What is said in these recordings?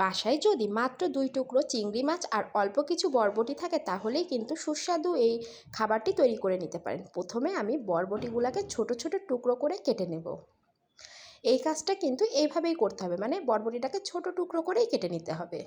বাসায় যদি মাত্র দুই টুকরো চিংড়ি মাছ আর অল্প কিছু বরবটি থাকে, তাহলেই কিন্তু সুস্বাদু এই খাবারটি তৈরি করে নিতে পারেন। প্রথমে আমি বরবটিগুলোকে ছোট ছোট টুকরো করে কেটে নেব। এই কাজটা কিন্তু এইভাবেই করতে হবে মানে বরবটিটাকে ছোট টুকরো করেই কেটে নিতে হবে।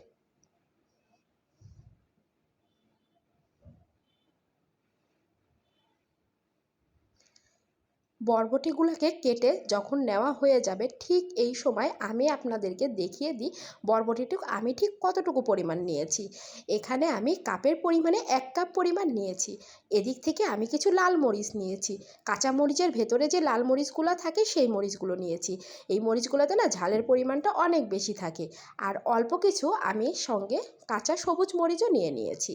বরবটিগুলোকে কেটে যখন নেওয়া হয়ে যাবে, ঠিক এই সময় আমি আপনাদেরকে দেখিয়ে দিই বরবটিটুকু আমি ঠিক কতটুকু পরিমাণ নিয়েছি। এখানে আমি কাপের পরিমাণে এক কাপ পরিমাণ নিয়েছি। এদিক থেকে আমি কিছু লাল মরিচ নিয়েছি। কাঁচা মরিচের ভেতরে যে লাল মরিচগুলো থাকে, সেই মরিচগুলো নিয়েছি। এই মরিচগুলোতে না ঝালের পরিমাণটা অনেক বেশি থাকে। আর অল্প কিছু আমি সঙ্গে কাঁচা সবুজ মরিচও নিয়ে নিয়েছি।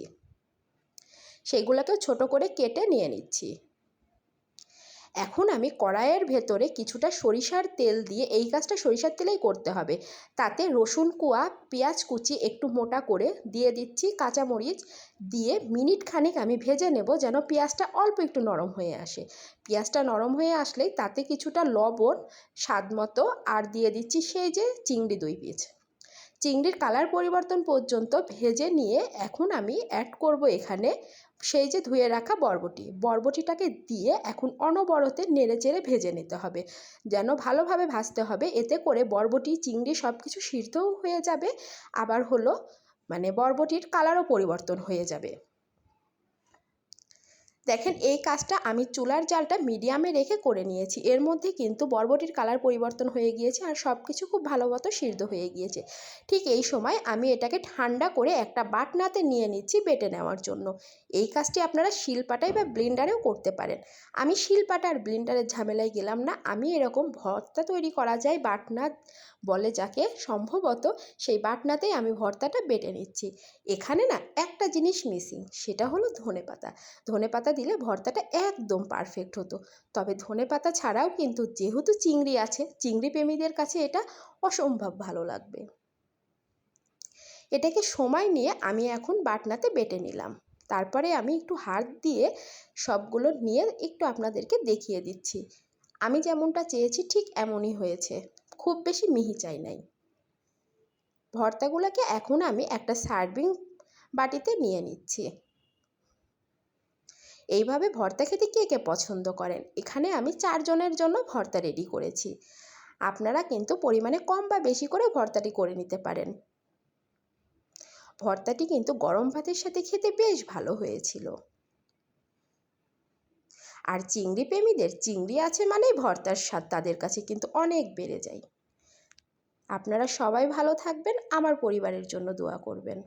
সেইগুলোকেও ছোট করে কেটে নিয়ে নিচ্ছি। এখন আমি কড়াইয়ের ভেতরে কিছুটা সরিষার তেল দিয়ে এই কাজটা সরিষার তেলেই করতে হবে। তাতে রসুন কুয়া, পেঁয়াজ কুচি একটু মোটা করে দিয়ে দিচ্ছি, কাঁচামরিচ দিয়ে মিনিট খানেক আমি ভেজে নেব যেন পেঁয়াজটা অল্প একটু নরম হয়ে আসে। পেঁয়াজটা নরম হয়ে আসলেই তাতে কিছুটা লবণ, স্বাদ মতো আর দিয়ে দিচ্ছি সেই যে চিংড়ি দই পিস চিংড়ির কালার পরিবর্তন পর্যন্ত ভেজে নিয়ে এখন আমি অ্যাড করব এখানে সেই যে ধুয়ে রাখা বরবটি, বরবটিটাকে দিয়ে এখন অনবরতে নেড়ে চেড়ে ভেজে নিতে হবে। যেন ভালোভাবে ভাজতে হবে, এতে করে বরবটি, চিংড়ি সব কিছু সিদ্ধও হয়ে যাবে, আবার হলো মানে বরবটির কালারও পরিবর্তন হয়ে যাবে। দেখেন, এই কাজটা আমি চুলার জালটা মিডিয়ামে রেখে করে নিয়েছি। এর মধ্যে কিন্তু বরবটির কালার পরিবর্তন হয়ে গিয়েছে আর সব কিছু খুব ভালো মতো সিদ্ধ হয়ে গিয়েছে। ঠিক এই সময় আমি এটাকে ঠান্ডা করে একটা বাটনাতে নিয়ে নিচ্ছি বেটে নেওয়ার জন্য। এই কাজটি আপনারা শিলপাটায় বা ব্লেন্ডারেও করতে পারেন। আমি শিলপাটা আর ব্লেন্ডারের ঝামেলায় গেলাম না। আমি এরকম ভর্তা তৈরি করা যায়, বাটনা বলে যাকে সম্ভবত সেই বাটনাতেই আমি ভর্তাটা বেটে নিচ্ছি। এখানে না একটা জিনিস মিসিং, সেটা হলো ধনে পাতা ধনে পাতা দিলে ভর্তাটা একদম পারফেক্ট হতো। তবে ধনে পাতা ছাড়াও কিন্তু যেহেতু চিংড়ি আছে, চিংড়ি প্রেমীদের কাছে এটা অসম্ভব ভালো লাগবে। এটাকে সময় নিয়ে আমি এখন বাটনাতে বেটে নিলাম। তারপরে আমি একটু হাত দিয়ে সবগুলো নিয়ে একটু আপনাদেরকে দেখিয়ে দিচ্ছি। আমি যেমনটা চেয়েছি ঠিক এমনই হয়েছে। খুব বেশি মিহি চাই নাই। ভর্তাগুলোকে এখন আমি একটা সার্ভিং বাটিতে নিয়ে নিচ্ছি। এইভাবে ভর্তা খেতে কে কে পছন্দ করেন? এখানে আমি চারজনের জন্য ভর্তা রেডি করেছি। আপনারা কিন্তু পরিমাণে কম বা বেশি করে ভর্তাটি করে নিতে পারেন। ভর্তাটি কিন্তু গরম ভাতের সাথে খেতে বেশ ভালো হয়েছিল। আর চিংড়ি প্রেমীদের চিংড়ি আছে মানেই ভর্তার স্বাদ তাদের কাছে কিন্তু অনেক বেড়ে যায়। আপনারা সবাই ভালো থাকবেন, আমার পরিবারের জন্য দোয়া করবেন।